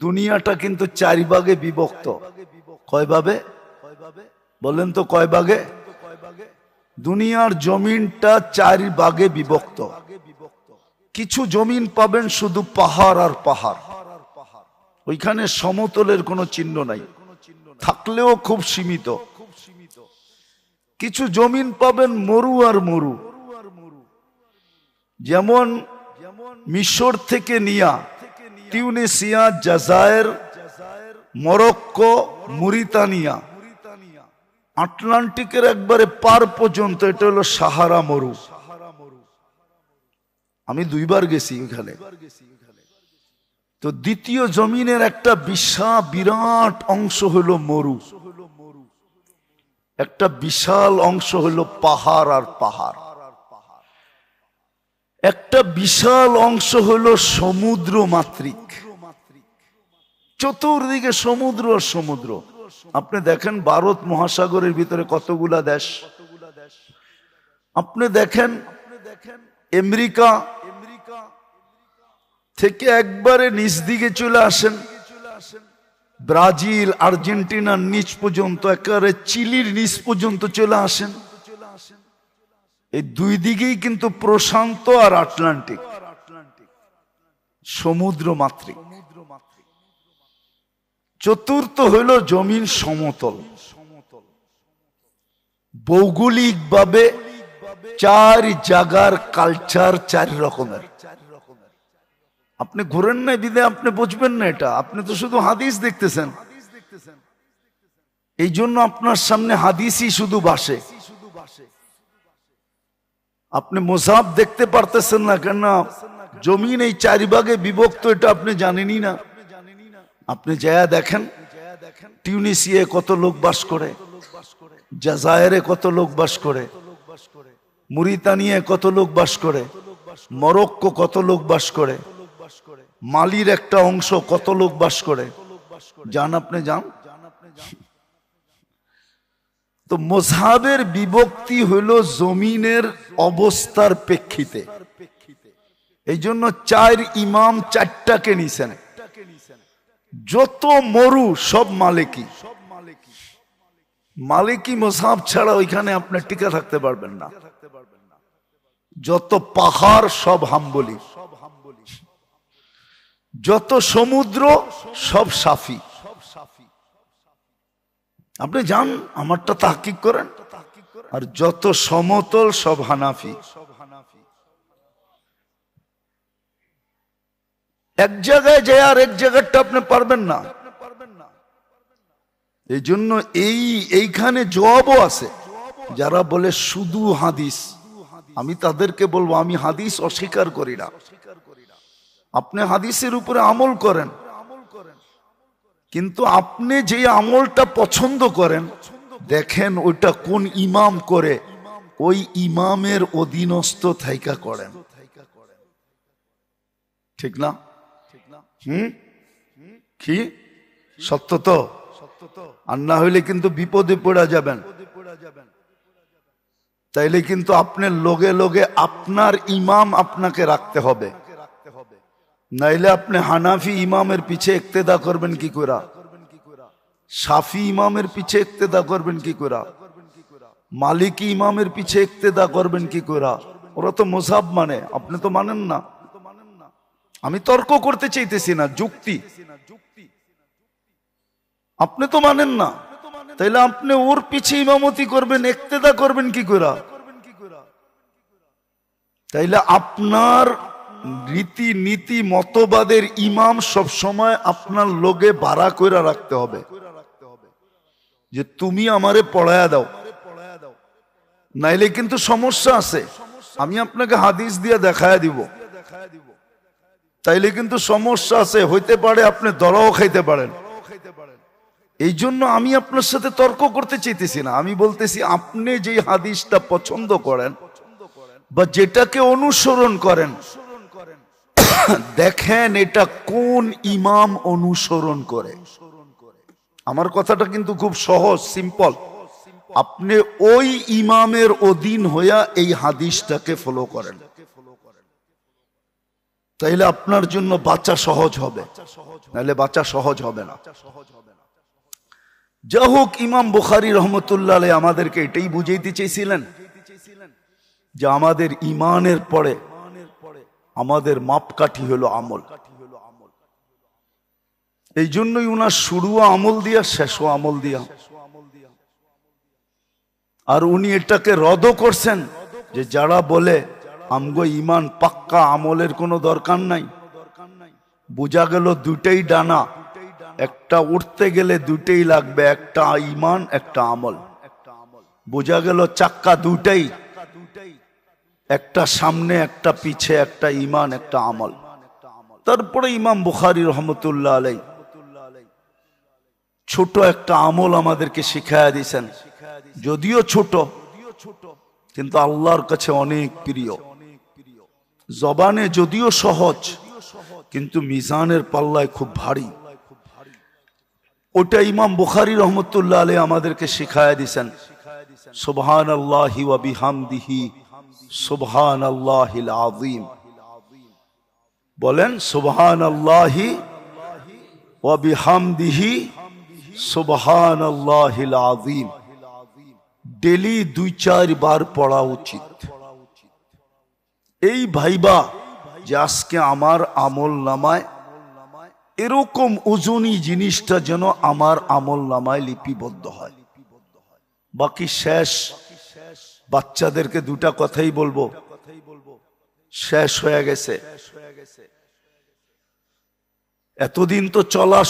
দুনিয়াটা কিন্তু চার ভাগে বিভক্ত। কয় ভাবে বলেন তো কয় ভাগে? দুনিয়ার জমিনটা চার ভাগে বিভক্ত। কিছু জমিন পাবেন শুধু পাহাড় আর পাহাড়। ওইখানে সমতলের কোনো চিহ্ন নাই। থাকলেও খুব সীমিত। কিছু জমিন পাবেন মরু আর মরু। যেমন মিশর থেকে নিয়া টিউনেসিয়া জাজায়ের, মরক্কো, মুরিতানিয়া। আটলান্টিকের একবারে পার পর্যন্ত এটা হলো সাহারা মরু। আমি দুইবার গেছি ওখানে তো দ্বিতীয় জমিনের একটা বিশাল বিরাট অংশ হলো মরু। একটা বিশাল অংশ হলো পাহাড় আর পাহাড়। একটা বিশাল অংশ হলো সমুদ্র মাত্রিক চতুর্দিকে সমুদ্র আর সমুদ্র। আপনি দেখেন ভারত মহাসাগরের ভিতরে কতগুলা দেশ। আপনি দেখেন আমেরিকা থেকে একবারে নিচ দিকে চলে আসেন। ব্রাজিল, আর্জেন্টিনার নিচ পর্যন্ত, একেবারে চিলির নিচ পর্যন্ত চলে আসেন। এই দুই দিকেই কিন্তু প্রশান্ত আর আটলান্টিক। সমুদ্র মাতৃক। চতুর্থ হইল জমিন সমতল। সমতল ভৌগোলিকভাবে চার জাগার কালচার চার রকমের। আপনি ঘুরেন না দিদে, আপনি বুঝবেন না এটা। আপনি তো শুধু হাদিস দেখতেছেন। এই জন্য আপনার সামনে হাদিসই শুধু বাসে আপনি মোসাব দেখতে পারতেছেন না কেন? জমিন এই চারিভাগে বিভক্ত, এটা আপনি জানেনই না। আপনি যায়া দেখেন টিউনিসিয়ায় কত লোক বাস করে, জাজায়েরে কত লোক বাস করে, মুরিতানিয়ায় কত লোক বাস করে, মরক্কো কত লোক বাস করে, মালির একটা অংশ কত লোক বাস করে। যান আপনি, যান। তো মোসাবের বিভক্তি হইল জমিনের অবস্থার প্রেক্ষিতে। এই জন্য চার ইমাম চারটাকে নিছেন। যত মরু, সব মালিকি মালিকি মোসাব ছাড়া ওইখানে আপনার টিকে থাকতে পারবেন না। যত পাহাড়, সব হাম্বলি। যত সমুদ্র, সব সাফি। আপনি যান, আমারটা তাহকিক করেন। আর যত সমতল সব হানাফি। এক জায়গায় যায় আর এক জায়গাটা আপনি পারবেন না। এই জন্য এই, এইখানে জবাবও আছে। যারা বলে শুধু হাদিস, আমি তাদেরকে বলব, আমি হাদিস অস্বীকার করি না। আপনি হাদিসের উপরে আমল করেন। কিন্তু আপনি যে আমলটা পছন্দ করেন, দেখেন ওইটা কোন ইমাম করে, ওই ইমামের অধীনস্থ থাইকা করেন। ঠিক না? হুম? কি? সত্য তো? আর না হইলে কিন্তু বিপদে পড়া যাবেন। তাইলে কিন্তু আপনার লোগে লোগে আপনার ইমাম আপনাকে রাখতে হবে। নাইলে আপনি হানাফি ইমামের পিছে ইক্তেদা করবেন কি করা সাফি ইমামের পিছে ইক্তেদা করবেন কি করা মালিকি ইমামের পিছে ইক্তেদা করবেন কি করা ওরা তো মোসাব মানে আপনি তো মানেন না। আমি তর্ক করতে চাইতেছি না, যুক্তি। আপনি তো মানেন না। তাইলে আপনি ওর পিছে ইমামতি করবেন একতেদা করবেন কি করা তাইলে আপনার রীতি নীতি মতবাদের ইমাম সব সময় আপনার লোকে ভাড়া করে রাখতে হবে। যে তুমি আমারে পড়ায়া দাও। নাইলে কিন্তু সমস্যা আছে। আমি আপনাকে হাদিস দিয়ে দেখায় দিব। তাইলে কিন্তু সমস্যা আছে। হইতে পারে আপনি দরাও খাইতে পারেন। এই জন্য আমি আপনার সাথে তর্ক করতে চাইতেছি না। আমি বলতেছি, আপনি যে হাদিসটা পছন্দ করেন বা যেটাকে অনুসরণ করেন দেখেন এটা কোন ইমাম অনুসরণ করে। আমার কথাটা কিন্তু খুব সহজ সিম্পল আপনি ওই ইমামের অধীন হইয়া এই হাদিসটাকে ফলো করেন। তাইলে আপনার জন্য বাচ্চা সহজ হবে। নাহলে বাচ্চা সহজ হবে না। যা হোক ইমাম বুখারি রহমতুল্লাহ আমাদেরকে এটাই বুঝাইতে চেয়েছিলেন যে আমাদের ইমানের পরে আমাদের মাপকাঠি হলো আমল। এই জন্যই উনার শুরুও আমল দিয়া, শেষও আমল দিয়া। আর উনি এটাকে রদ করছেন যে যারা বলে, আমগো ইমান পাক্কা আমলের কোনো দরকার নাই। বোঝা গেল দুটেই ডানা। একটা উঠতে গেলে দুটেই লাগবে, একটা ইমান একটা আমল। বোঝা গেল চাক্কা দুটাই একটা সামনে, একটা পিছে, একটা ইমান একটা আমল। তারপরে ইমাম বুখারি রহমতুল্লাহ আলাই ছোট একটা আমল আমাদেরকে শিখাইয়া দিয়েছেন। যদিও ছোট, কিন্তু আল্লাহর কাছে অনেক প্রিয়। জবানে যদিও সহজ, কিন্তু মিজানের পাল্লায় খুব ভারী। ওটা ইমাম বুখারি রহমতুল্লাহ আলী আমাদেরকে শিখায়া দিছেন সুবহান আল্লাহি বিহামদিহি সুবহান আল্লাহিল আযীম। বলেন সুবহান আল্লাহি ওয়া বিহামদিহি সুবহান আযীম। ডেলি দুই চার বার পড়া উচিত। এই ভাইবা যে আজকে আমার আমল নামায়, এরকম ওজনী জিনিসটা যেন আমার আমল নামায় লিপিবদ্ধ হয়। বাকি শেষ বাচ্চাদেরকে দুটা কথাই বলব। শেষ হয়ে গেছে। এতদিন তো চলা